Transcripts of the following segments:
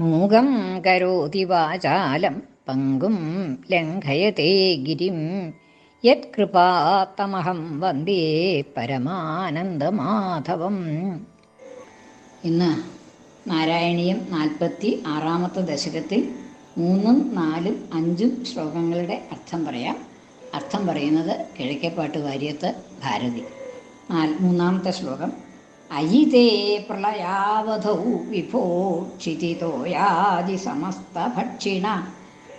മൂകം കരോതി വാചാലം പങ്കും ലംഘയത്തെ ഗിരിം. യത്കൃപാത്തമഹം വന്ദേ പരമാനന്ദമാധവം. ഇന്ന് നാരായണീയം നാൽപ്പത്തി ആറാമത്തെ ദശകത്തിൽ മൂന്നും നാലും അഞ്ചും ശ്ലോകങ്ങളുടെ അർത്ഥം പറയാം. അർത്ഥം പറയുന്നത് കിഴക്കേപ്പാട്ട് വാര്യത്ത് ഭാരതി മൂന്നാമത്തെ ശ്ലോകം. അയിതേ പ്രളയാവധൗ വിഭോ ക്ഷിതിതോയാദി സമസ്തഭക്ഷിണ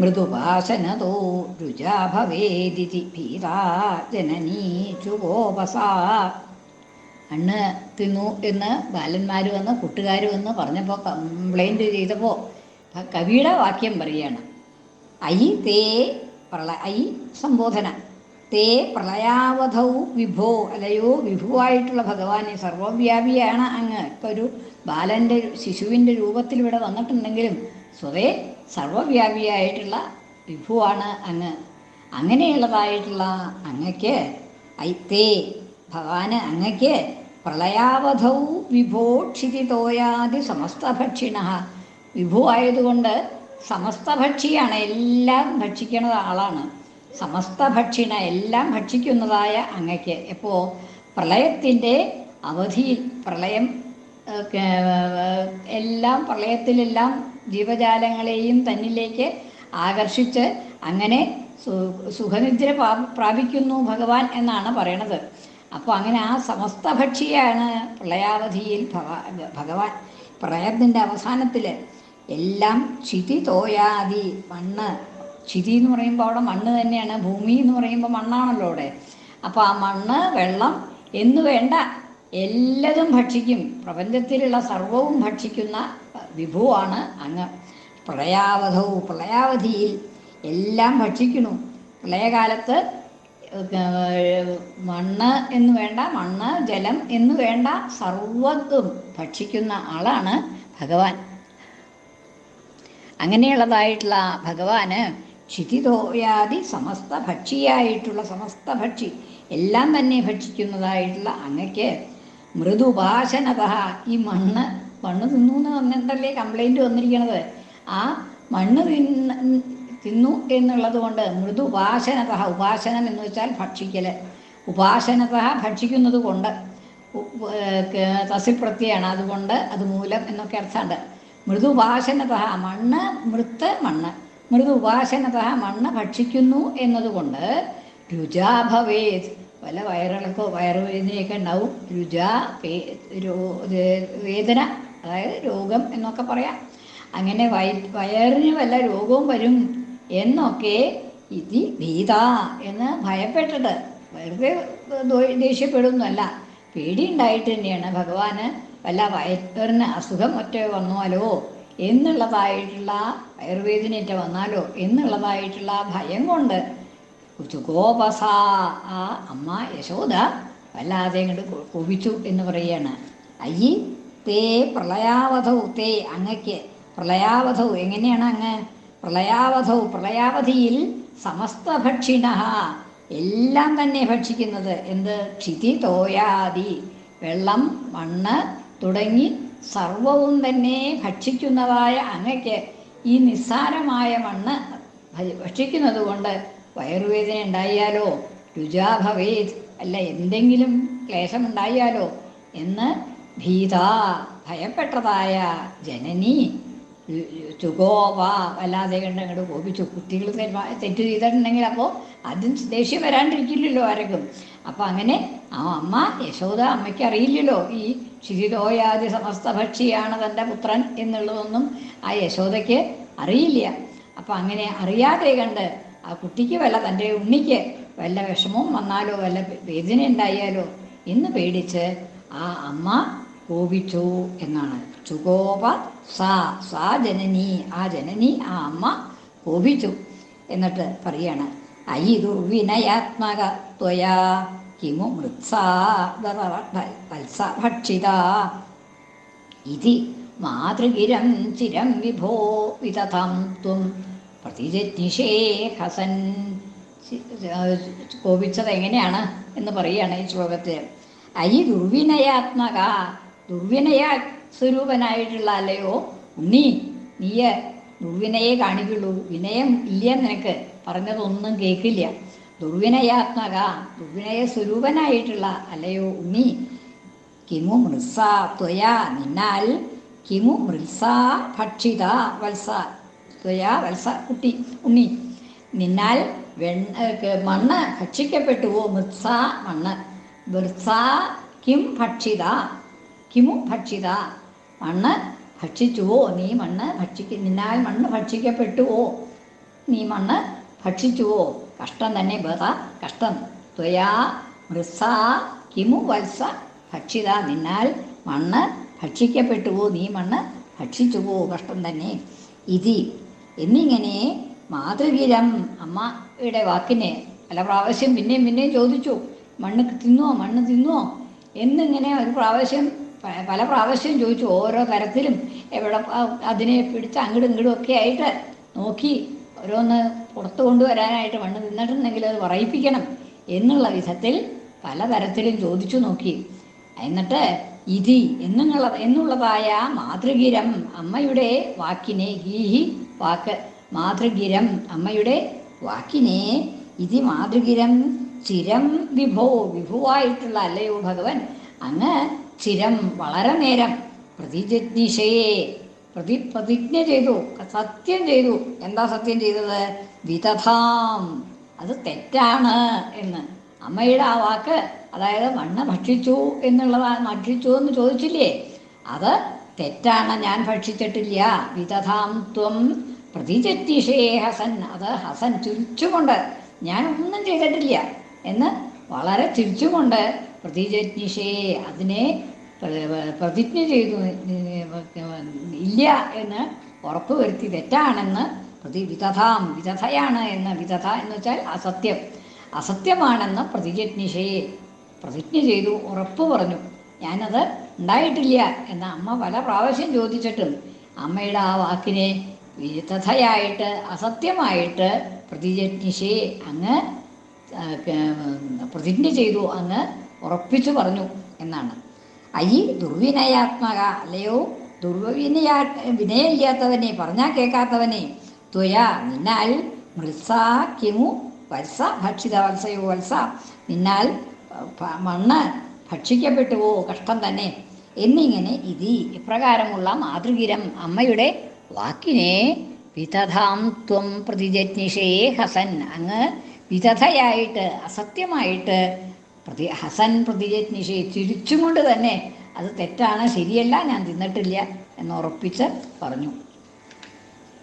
മൃദുപാശനതോ രുചാ ഭവേദിതി ഭീതാ ജനനീ ചുഗോപസാ അണ്ണ് തിന്നു എന്ന് ബാലന്മാർ വന്ന് കൂട്ടുകാർ വന്ന് പറഞ്ഞപ്പോൾ കംപ്ലൈന്റ് ചെയ്തപ്പോൾ കവിയുടെ വാക്യം പറയുകയാണ് ഐ തേ പ്രള ഐ സംബോധന. തേ പ്രളയാവധൗ വിഭോ അല്ലയോ വിഭുവായിട്ടുള്ള ഭഗവാനെ സർവവ്യാപിയാണ് അങ്ങ്. ഇപ്പോൾ ഒരു ബാലന്റെ ശിശുവിന്റെ രൂപത്തിൽ ഇവിടെ വന്നിട്ടുണ്ടെങ്കിലും സ്വതേ സർവവ്യാപിയായിട്ടുള്ള വിഭുവാണ് അങ്ങ്. അങ്ങനെയുള്ളതായിട്ടുള്ള അങ്ങയ്ക്ക് ഐത്തേ ഭഗവാന് അങ്ങയ്ക്ക് പ്രളയാവധൗ സമസ്ത സമസ്തഭക്ഷിണ. വിഭു ആയതുകൊണ്ട് സമസ്തഭക്ഷിയാണ് എല്ലാം ഭക്ഷിക്കുന്ന ആളാണ്. സമസ്തഭക്ഷിണ എല്ലാം ഭക്ഷിക്കുന്നതായ അങ്ങയ്ക്ക് എപ്പോൾ പ്രളയത്തിന്റെ അവധിയിൽ പ്രളയം എല്ലാം പ്രളയത്തിലെല്ലാം ജീവജാലങ്ങളെയും തന്നിലേക്ക് ആകർഷിച്ച് അങ്ങനെ സുഖനിദ്ര പ്രാപിക്കുന്നു ഭഗവാൻ എന്നാണ് പറയണത്. അപ്പോൾ അങ്ങനെ ആ സമസ്ത ഭക്ഷിയാണ് പ്രളയാവധിയിൽ ഭഗവാൻ. പ്രളയത്തിന്റെ അവസാനത്തിൽ എല്ലാം ക്ഷിതി തോയാതി മണ്ണ് ക്ഷിതി എന്ന് പറയുമ്പോൾ അവിടെ മണ്ണ് തന്നെയാണ് ഭൂമി എന്ന് പറയുമ്പോൾ മണ്ണാണല്ലോ അവിടെ. അപ്പോൾ ആ മണ്ണ് വെള്ളം എന്ന് വേണ്ട എല്ലതും ഭക്ഷിക്കും. പ്രപഞ്ചത്തിലുള്ള സർവവും ഭക്ഷിക്കുന്ന വിഭുവാണ് അങ്ങ്. പ്രളയാവധവും പ്രളയാവധിയിൽ എല്ലാം ഭക്ഷിക്കുന്നു. പ്രളയകാലത്ത് മണ്ണ് എന്ന് വേണ്ട മണ്ണ് ജലം എന്ന് വേണ്ട സർവത്തും ഭക്ഷിക്കുന്ന ആളാണ് ഭഗവാൻ. അങ്ങനെയുള്ളതായിട്ടുള്ള ഭഗവാന് ക്ഷിതിതോയാദി സമസ്ത ഭക്ഷിയായിട്ടുള്ള സമസ്ത ഭക്ഷി. എല്ലാം തന്നെ ഭക്ഷിക്കുന്നതായിട്ടുള്ള അങ്ങക്ക് മൃദുപാശനത ഈ മണ്ണ് മണ്ണ് തിന്നു എന്ന് വന്നിട്ടല്ലേ കംപ്ലൈന്റ് വന്നിരിക്കണത്? ആ മണ്ണ് തിന്ന തിന്നു എന്നുള്ളത് കൊണ്ട് മൃദുപാശനത ഉപാസനം എന്ന് വെച്ചാൽ ഭക്ഷിക്കൽ ഉപാസനത ഭക്ഷിക്കുന്നത് കൊണ്ട് തസിൽ പ്രത്യയാണ് അതുകൊണ്ട് അതുമൂലം എന്നൊക്കെ അർത്ഥമുണ്ട്. മൃദുപാശനത മണ്ണ് മൃത്ത് മണ്ണ്. മൃദു ഉപാസനത മണ്ണ ഭക്ഷിക്കുന്നു എന്നതുകൊണ്ട് രുചാഭവേത് പല വയറിളക്കോ വയറുവേദനയൊക്കെ ഉണ്ടാവും. രുചാ വേദന അതായത് രോഗം എന്നൊക്കെ പറയാം. അങ്ങനെ വയ വയറിന് വല്ല രോഗവും വരും എന്നൊക്കെ ഇതി ഭീത എന്ന് ഭയപ്പെട്ടിട്ട് വെറുതെ ദേഷ്യപ്പെടുന്നല്ല പേടിയുണ്ടായിട്ട് തന്നെയാണ്. ഭഗവാന് വല്ല വയറിന് അസുഖം ഒറ്റ വന്നാലോ? എന്നുള്ളതായിട്ടുള്ള ആയുർവേദിനേറ്റ വന്നാലോ എന്നുള്ളതായിട്ടുള്ള ഭയം കൊണ്ട് ഗോപസ ആ അമ്മ യശോദ വല്ലാതെ ഇങ്ങോട്ട് കോപിച്ചു എന്ന് പറയുകയാണ്. അയ്യി തേ പ്രളയാവധവും തേ അങ്ങയ്ക്ക് പ്രളയാവധവും എങ്ങനെയാണ് അങ്ങ്? പ്രളയാവധവും പ്രളയാവധിയിൽ സമസ്ത ഭക്ഷിണ എല്ലാം തന്നെ ഭക്ഷിക്കുന്നത് എന്ത്? ക്ഷിതി തോയാതി വെള്ളം മണ്ണ് തുടങ്ങി സർവവും തന്നെ ഭക്ഷിക്കുന്നതായ അങ്ങയ്ക്ക് ഈ നിസ്സാരമായ മണ്ണ് ഭക്ഷിക്കുന്നത് കൊണ്ട് വയറുവേദന ഉണ്ടായാലോ രുചാഭവേത് അല്ല എന്തെങ്കിലും ക്ലേശമുണ്ടായാലോ എന്ന് ഭീത ഭയപ്പെട്ടതായ ജനനി ചുഗോവ വല്ലാതെ കണ്ട് അങ്ങോട്ട് കോപിച്ചു. കുട്ടികൾ തെറ്റ് ചെയ്തിട്ടുണ്ടെങ്കിൽ അപ്പോൾ അതും ദേഷ്യം വരാണ്ടിരിക്കില്ലല്ലോ ആരെങ്കിലും അപ്പോൾ അങ്ങനെ ആ അമ്മ യശോദ അമ്മയ്ക്ക് അറിയില്ലല്ലോ ഈ ശിശിരോയാദി സമസ്ത ഭക്ഷിയാണ് തന്റെ പുത്രൻ എന്നുള്ളതൊന്നും ആ യശോദയ്ക്ക് അറിയില്ല. അപ്പോൾ അങ്ങനെ അറിയാതെ കണ്ട് ആ കുട്ടിക്ക് വല്ല തന്റെ ഉണ്ണിക്ക് വല്ല വിഷമവും വന്നാലോ വല്ല വേദന ഉണ്ടായാലോ എന്ന് പേടിച്ച് ആ അമ്മ കോപിച്ചു എന്നാണ്. ചുകോപ സാ സാ ജനനി ആ ജനനി ആ അമ്മ കോപിച്ചു. എന്നിട്ട് പറയാണ് ഐ ദുർവിനയാത്മക ത്വയാ കിമു മൃത്സാ ഇതി മാതൃഗിരം ചിരം വിഭോ വിതഥം ത്വം പ്രതിജ്ഞിഷേ ഹസൻ. കോപിച്ചത് എങ്ങനെയാണ് എന്ന് പറയുകയാണ് ഈ ശ്ലോകത്തിൽ. ഐ ദുർവിനയാത്മക ദുർവിനയ സ്വരൂപനായിട്ടുള്ള അല്ലയോ? ഉണ്ണി നീയ ദുർവിനയെ കാണിക്കുള്ളൂ. വിനയം ഇല്ല നിനക്ക്? പറഞ്ഞതൊന്നും കേൾക്കില്ല. ദുർവിനയാത്മക ദുർവിനയ സ്വരൂപനായിട്ടുള്ള അല്ലയോ? ഉണ്ണി കിമു മൃത്സ ത്വയാ നിന്നാൽ കിമു മൃത്സ ഭക്ഷിത വത്സ ത്വയാ വത്സ. കുട്ടി ഉണ്ണി നിന്നാൽ വെണ്ണ മണ്ണ് ഭക്ഷിക്കപ്പെട്ടുവോ? മൃത്സ മണ്ണ്. മൃത്സ കിം ഭക്ഷിത കിമു ഭക്ഷിത മണ്ണ് ഭക്ഷിച്ചുവോ? നീ മണ്ണ് ഭക്ഷിക്ക നിന്നാൽ മണ്ണ് ഭക്ഷിക്കപ്പെട്ടുവോ? നീ മണ്ണ് ഭക്ഷിച്ചുവോ? കഷ്ടം തന്നെ ബത കഷ്ടം. ത്വയാ മൃസ കിമു വത്സ ഭക്ഷിത. നിന്നാൽ മണ്ണ് ഭക്ഷിക്കപ്പെട്ടുവോ? നീ മണ്ണ് ഭക്ഷിച്ചുവോ? കഷ്ടം തന്നെ. ഇതി. എന്നിങ്ങനെ മാതൃകിരം അമ്മയുടെ വാക്കിനെ പല പ്രാവശ്യം പിന്നെയും പിന്നെയും ചോദിച്ചു. മണ്ണ് തിന്നുവോ മണ്ണ് തിന്നുവോ എന്നിങ്ങനെ ഒരു പ്രാവശ്യം പല പ്രാവശ്യം ചോദിച്ചു ഓരോ തരത്തിലും എവിടെ അതിനെ പിടിച്ച് അങ്ങോട്ടും ഇങ്ങോട്ടും ഒക്കെ ആയിട്ട് നോക്കി ഓരോന്ന് പുറത്തു കൊണ്ടുവരാനായിട്ട് മണ്ണ് തിന്നിട്ടുണ്ടെങ്കിൽ അത് പറയിപ്പിക്കണം എന്നുള്ള വിധത്തിൽ പലതരത്തിലും ചോദിച്ചു നോക്കി. എന്നിട്ട് ഇതി എന്നുള്ള എന്നുള്ളതായ മാതൃഗിരം അമ്മയുടെ വാക്കിനെ ഗീഹി വാക്ക് മാതൃഗിരം അമ്മയുടെ വാക്കിനെ ഇതി മാതൃഗിരം ചിരം വിഭോ വിഭുവായിട്ടുള്ള അല്ലയോ ഭഗവൻ. അങ്ങ് ചിരം വളരെ നേരം പ്രതിജജ്ഞിഷയെ പ്രതി പ്രതിജ്ഞ ചെയ്തു സത്യം ചെയ്തു. എന്താ സത്യം ചെയ്തത്? വിതഥാം. അത് തെറ്റാണ് എന്ന്. അമ്മയുടെ ആ വാക്ക് അതായത് മണ്ണ് ഭക്ഷിച്ചു എന്നുള്ളതാണ് ഭക്ഷിച്ചു എന്ന് ചോദിച്ചില്ലേ? അത് തെറ്റാണ് ഞാൻ ഭക്ഷിച്ചിട്ടില്ല. വിതഥാം ത്വം പ്രതിജ്ഞിഷയെ ഹസൻ. അത് ഹസൻ ചിരിച്ചുകൊണ്ട് ഞാൻ ഒന്നും ചെയ്തിട്ടില്ല എന്ന് വളരെ ചിരിച്ചുകൊണ്ട് പ്രതിജജ്ഞിഷേ അതിനെ പ്രതിജ്ഞ ചെയ്തു ഇല്ല എന്ന് ഉറപ്പുവരുത്തി തെറ്റാണെന്ന് പ്രതി വിതഥാം വിതഥയാണ് എന്ന് വിതഥ എന്ന് വെച്ചാൽ അസത്യം. അസത്യമാണെന്ന് പ്രതിജജ്ഞിഷയെ പ്രതിജ്ഞ ചെയ്തു ഉറപ്പ് പറഞ്ഞു. ഞാനത് ഉണ്ടായിട്ടില്ല എന്ന് അമ്മ പല പ്രാവശ്യം ചോദിച്ചിട്ടും അമ്മയുടെ ആ വാക്കിനെ വിതഥയായിട്ട് അസത്യമായിട്ട് പ്രതിജജ്ഞിഷയെ അങ്ങ് പ്രതിജ്ഞ ചെയ്തു അങ്ങ് ഉറപ്പിച്ചു പറഞ്ഞു എന്നാണ്. അയി ദുർവിനയാത്മക അല്ലയോ? ദുർവിനയാ വിനയമില്ലാത്തവനെ പറഞ്ഞാൽ കേൾക്കാത്തവനെ. ത്വയാ നിന്നാൽ മൃത്സ കിമു വത്സ ഭക്ഷിത വത്സയോ വത്സ. നിന്നാൽ മണ്ണ് ഭക്ഷിക്കപ്പെട്ടുവോ കഷ്ടം തന്നെ. എന്നിങ്ങനെ ഇതി. ഇപ്രകാരമുള്ള മാതൃകിരം അമ്മയുടെ വാക്കിനെ വിതഥാം ത്വം പ്രതിജജ്ഞിഷേ ഹസൻ. അങ്ങ് വിതഥയായിട്ട് അസത്യമായിട്ട് പ്രതി ഹസൻ പ്രതിജജ്ഞിഷേ ചിരിച്ചും കൊണ്ട് തന്നെ അത് തെറ്റാണ് ശരിയല്ല ഞാൻ തിന്നിട്ടില്ല എന്ന് ഉറപ്പിച്ച് പറഞ്ഞു.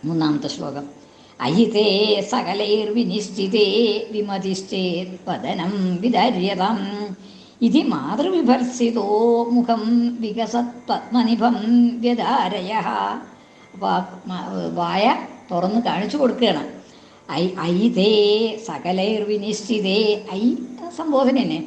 മൂന്നാമത്തെ ശ്ലോകം. അയിതേ സകലൈർവിനിശ്ചിതേ വിമതിശ്ചേത് പതനം വിദര്യതം ഇതി മാതൃവിഭർസിതോ മുഖം വികസത് പത്മനിഭം വ്യധാരയ വായ തുറന്ന് കാണിച്ചു കൊടുക്കുകയാണ്. ഐ ഐതേ സകലൈർവിനിശ്ചിതേ ഐ സംബോധന തന്നെ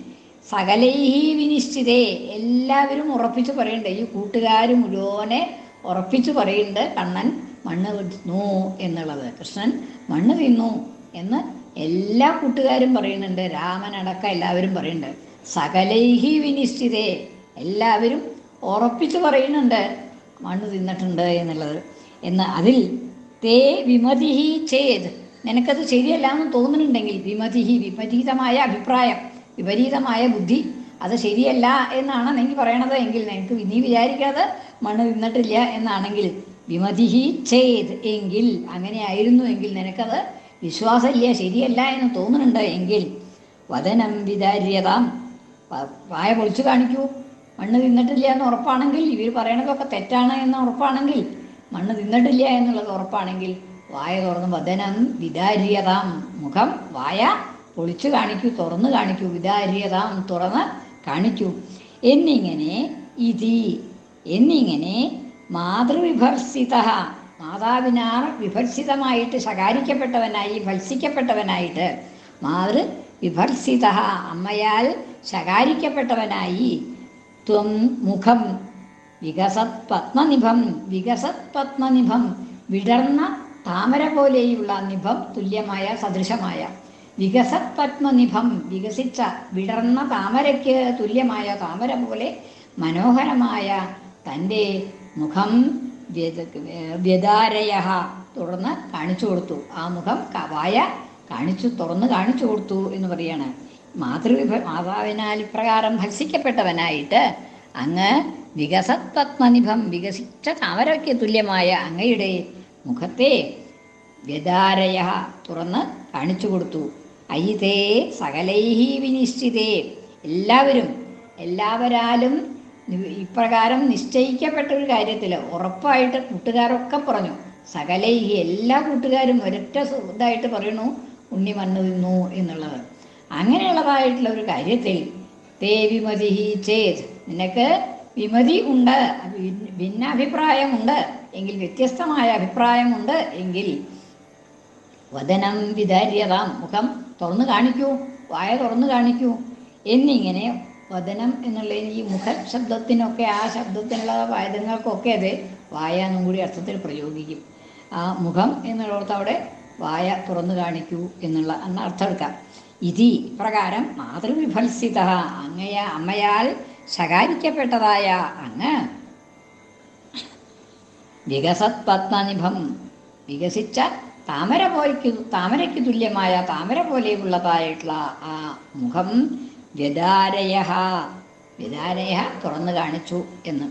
സകലൈഹി വിനിശ്ചിതേ. എല്ലാവരും ഉറപ്പിച്ച് പറയുന്നുണ്ട് ഈ കൂട്ടുകാർ മുഴുവനെ ഉറപ്പിച്ച് പറയുന്നുണ്ട് കണ്ണൻ മണ്ണ് തിന്നു എന്നുള്ളത്. കൃഷ്ണൻ മണ്ണ് തിന്നു എന്ന് എല്ലാ കൂട്ടുകാരും പറയുന്നുണ്ട്. രാമനടക്കം എല്ലാവരും പറയുന്നുണ്ട്. സകലൈഹി വിനിശ്ചിതേ. എല്ലാവരും ഉറപ്പിച്ച് പറയുന്നുണ്ട് മണ്ണ് തിന്നിട്ടുണ്ട് എന്നുള്ളത്. എന്ന് അതിൽ തേ വിമതിഹി ചേത്. നിനക്കത് ശരിയല്ല എന്ന് തോന്നുന്നുണ്ടെങ്കിൽ വിമതിഹി വിപരീതമായ അഭിപ്രായം വിപരീതമായ ബുദ്ധി അത് ശരിയല്ല എന്നാണ് നീ പറയണത് എങ്കിൽ നിനക്ക് നീ വിചാരിക്കാതെ മണ്ണ് നിന്നിട്ടില്ല എന്നാണെങ്കിൽ വിമതിഹി ചെയ്ത് എങ്കിൽ അങ്ങനെ ആയിരുന്നു എങ്കിൽ നിനക്കത് വിശ്വാസമില്ല ശരിയല്ല എന്ന് തോന്നുന്നുണ്ട് എങ്കിൽ വദനം വിദാര്യതാം. വായ പൊളിച്ചു കാണിക്കൂ. മണ്ണ് തിന്നിട്ടില്ല എന്ന് ഉറപ്പാണെങ്കിൽ ഇവർ പറയണതൊക്കെ തെറ്റാണ് എന്ന് ഉറപ്പാണെങ്കിൽ മണ്ണ് തിന്നിട്ടില്ല എന്നുള്ളത് ഉറപ്പാണെങ്കിൽ വായ തുറന്ന് വദനം വിദാര്യതാം. മുഖം വായ പൊളിച്ചു കാണിക്കൂ തുറന്ന് കാണിക്കൂ വിദാര്യതാം തുറന്ന് കാണിക്കൂ. എന്നിങ്ങനെ ഇതി എന്നിങ്ങനെ മാതൃവിഭർസിത. മാതാവിനാർ വിഭർസിതമായിട്ട് ശകാരിക്കപ്പെട്ടവനായി ഭത്സിക്കപ്പെട്ടവനായിട്ട് മാതൃ വിഭർസിത അമ്മയാൽ ശകാരിക്കപ്പെട്ടവനായി ത്വം മുഖം വികസത് പത്മനിഭം വികസത് പത്മനിഭം വിടർന്ന താമര പോലെയുള്ള നിഭം തുല്യമായ സദൃശമായ. വികസത് പത്മനിഭം വികസിച്ച വിടർന്ന താമരയ്ക്ക് തുല്യമായ താമര പോലെ മനോഹരമായ തന്റെ മുഖം വ്യതാരയ തുറന്ന് കാണിച്ചു കൊടുത്തു. ആ മുഖം കവായ കാണിച്ചു തുറന്ന് കാണിച്ചു കൊടുത്തു എന്ന് പറയാണ്. മാതൃവിഭ മാതാവിനാൽ ഇപ്രകാരം ഭക്ഷിക്കപ്പെട്ടവനായിട്ട് അങ്ങ് വികസത്വത്മനിഭം വികസിച്ച താമരയ്ക്ക് തുല്യമായ അങ്ങയുടെ മുഖത്തെ വ്യതാരയ തുറന്ന് കാണിച്ചു കൊടുത്തു. അയിതേ സകലൈഹി വിനിശ്ചിതേ. എല്ലാവരും എല്ലാവരാലും ഇപ്രകാരം നിശ്ചയിക്കപ്പെട്ട ഒരു കാര്യത്തിൽ ഉറപ്പായിട്ട് കൂട്ടുകാരൊക്കെ പറഞ്ഞു. സകലൈഹി എല്ലാ കൂട്ടുകാരും ഒരൊറ്റ ഇതായിട്ട് പറയണു ഉണ്ണി വന്നു നിന്നു എന്നുള്ളത്. അങ്ങനെയുള്ളതായിട്ടുള്ള ഒരു കാര്യത്തിൽ തേ വിമതി ചേത്. നിനക്ക് വിമതി ഉണ്ട് ഭിന്നാഭിപ്രായമുണ്ട്. എങ്കിൽ വ്യത്യസ്തമായ അഭിപ്രായമുണ്ട് എങ്കിൽ വദനം വിധാര്യതാം. മുഖം തുറന്നു കാണിക്കൂ വായ തുറന്നു കാണിക്കൂ. എന്നിങ്ങനെ വദനം എന്നുള്ള ഈ മുഖ ശബ്ദത്തിനൊക്കെ ആ ശബ്ദത്തിനുള്ള വായതങ്ങൾക്കൊക്കെ അത് വായ എന്നും കൂടി അർത്ഥത്തിൽ പ്രയോഗിക്കും. ആ മുഖം എന്നുള്ളിടത്ത് അവിടെ വായ തുറന്നു കാണിക്കൂ എന്നുള്ള എന്ന അർത്ഥം എടുക്കാം. ഇതി പ്രകാരം മാതൃവിഭത്സിത അങ്ങയ അമ്മയാൽ ശകാരിക്കപ്പെട്ടതായ അങ്ങ് വികസത് പത്മാനിഭം വികസിച്ച താമര പോയ്ക്ക് താമരയ്ക്ക് തുല്യമായ താമര പോലെയുള്ളതായിട്ടുള്ള ആ മുഖം വ്യതാരയ വ്യതാരയ തുറന്നു കാണിച്ചു എന്ന്.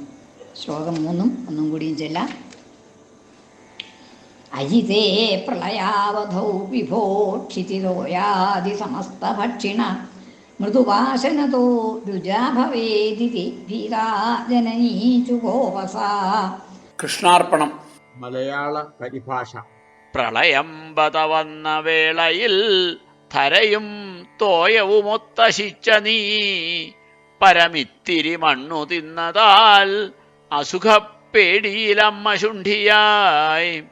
ശ്ലോകം മൂന്നും ഒന്നും കൂടിയും ചെല്ലാം. അജിതേ പ്രളയാവധൗ വിഭോക്ഷിതിരോയാതി സമസ്തഭക്ഷിണ മൃദുവാസനതോ രുജാഭവേദിതി ഭീരാ ജനനീചുഗോപസാ കൃഷ്ണാർപ്പണം. മലയാള പരിഭാഷ. പ്രളയം വന്ന വേളയിൽ ധരയും തോയവുമൊത്തശിച്ച നീ. പരമിത്തിരി മണ്ണു തിന്നതാൽ അസുഖപ്പേടിയിലമ്മ ശുണ്ഠിയായി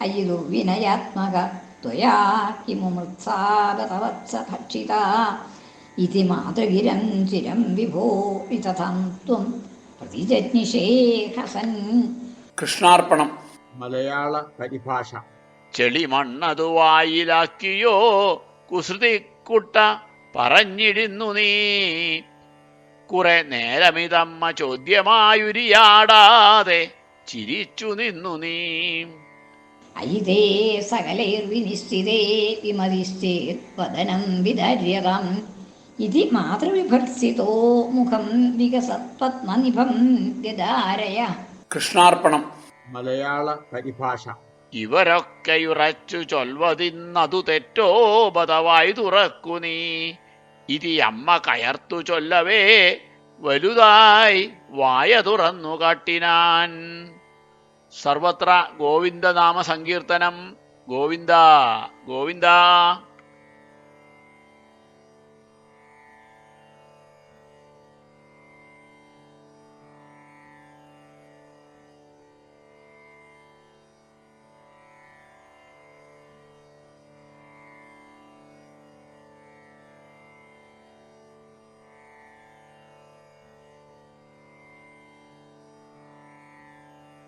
അയ്യോ വിനയാത്മക ത്വയാ കിമു മൃത്സാഗതവത്സ ഭക്ഷിത. ഇതി മാതൃഗിരം ചിരം വിഭോ വിതഥം ത്വം പ്രതിജജ്ഞിഷേ ഹസൻ. കൃഷ്ണാർപ്പണം. മലയാള പരിഭാഷ. ചെളി മണ്ണതു വായിലാക്കിയോ കുസൃതിക്കുട്ട പറഞ്ഞിടുന്നു നീ. കുറെ നേരമിതമ്മ ചോദ്യമായുരിയാടാതെ ചിരിച്ചു നിന്നു നീ. അയിതേ സകലൈർവിനിശ്ചിതേ വിമതിശ്ചേത് വദനം വിധാര്യതാം ഇതി മാതൃവിഭർസിതോ മുഖം വികസത്പത്മനിഭം ഗദാരയ കൃഷ്ണാർപ്പണം. മലയാള പരിഭാഷ. ഇവരൊക്കെ ഉറച്ചു ചൊൽവതിന്നതു തെറ്റോ ബതവായി തുറക്കു നീ. ഇതി അമ്മ കയർത്തു ചൊല്ലവേ വലുതായി വായ തുറന്നു കാട്ടിനാൻ. സർവത്ര ഗോവിന്ദനാമ സങ്കീർത്തനം ഗോവിന്ദ ഗോവിന്ദ.